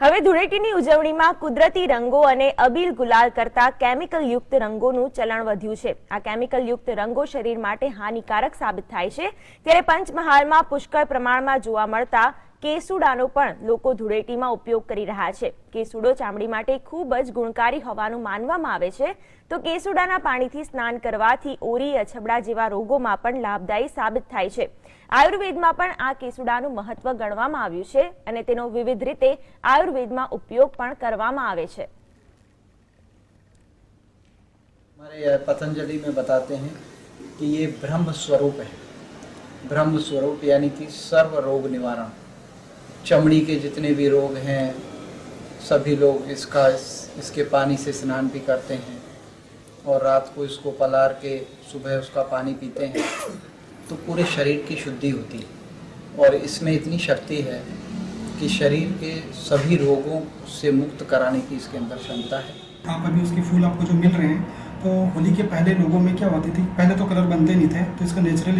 હવે ધૂળેટીની ઉજવણીમાં કુદરતી રંગો અને અબીલ ગુલાલ કરતા કેમિકલ યુક્ત રંગોનું ચલણ વધ્યું છે. આ કેમિકલ યુક્ત રંગો શરીર માટે હાનિકારક સાબિત થાય છે. ત્યારે પંચમહાલમાં પુષ્કળ પ્રમાણમાં જોવા મળતા કેસુડાનો પણ લોકો ધૂળેટીમાં ઉપયોગ કરી રહ્યા છે કેસુડો ચામડી માટે ખૂબ જ ગુણકારી હોવાનું માનવામાં આવે છે તો કેસુડાના પાણીથી સ્નાન કરવાથી ઓરી અછબડા જેવા રોગોમાં પણ લાભદાયી સાબિત થાય છે આયુર્વેદમાં પણ આ કેસુડાનું મહત્વ ગણવામાં આવ્યું છે અને તેનો વિવિધ રીતે આયુર્વેદમાં ઉપયોગ પણ કરવામાં આવે છે हमारे यह पतंजलि में बताते हैं कि ये ब्रह्म स्वरूप है ब्रह्म स्वरूप यानी कि सर्व रोग निवारण चमड़ी के जितने भी रोग हैं सभी लोग इसका इस, इसके पानी से स्नान भी करते हैं और रात को इसको पलार के सुबह उसका पानी पीते हैं तो पूरे शरीर की शुद्धि होती है। और इसमें इतनी शक्ति है कि शरीर के सभी रोगों से मुक्त कराने की इसके अंदर क्षमता है। यहाँ पर भी उसके फूल आपको जो मिल रहे हैं तो होली के पहले लोगों में क्या होती थी? पहले तो कलर बनते नहीं थे तो इसका नेचुरली